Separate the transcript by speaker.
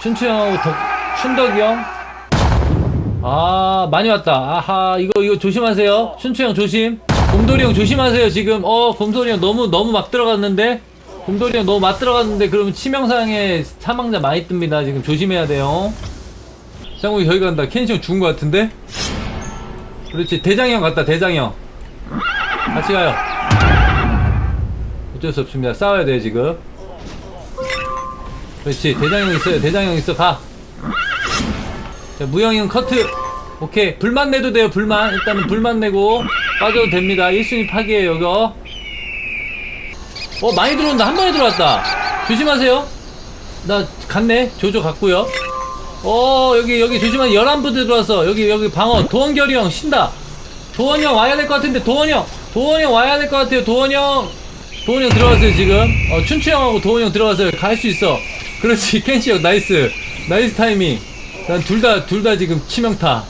Speaker 1: 춘추 형하고 덕, 춘덕이 형. 아, 많이 왔다. 아하, 이거, 이거 조심하세요. 춘추 형 조심. 곰돌이 형 조심하세요, 지금. 어, 곰돌이 형 너무, 너무 막 들어갔는데? 곰돌이 형 너무 막 들어갔는데, 그러면 치명상에 사망자 많이 뜹니다. 지금 조심해야 돼요. 짱구이 저기 간다. 켄시 형 죽은 것 같은데? 그렇지. 대장이 형 갔다, 대장이 형. 같이 가요. 어쩔 수 없습니다. 싸워야 돼요, 지금. 그렇지. 대장이 형 있어요. 대장이 형 있어. 가. 자, 무영이 형 커트. 오케이. 불만 내도 돼요, 불만. 일단은 불만 내고 빠져도 됩니다. 1순위 파기에요, 이거. 어, 많이 들어온다. 한 번에 들어왔다. 조심하세요. 나 갔네. 조조 갔고요. 어, 여기, 여기 조심하세요. 11부대 들어왔어. 여기, 여기 방어. 도원결이 형, 신다. 도원이 형 와야 될 것 같은데, 도원이 형. 도원이 형 와야 될 것 같아요, 도원이 형. 도원이 형 들어갔어요, 지금. 어, 춘추 형하고 도원이 형 들어갔어요. 갈 수 있어. 그렇지, 켄시 형, 나이스. 나이스 타이밍. 난 둘 다, 둘 다 지금 치명타.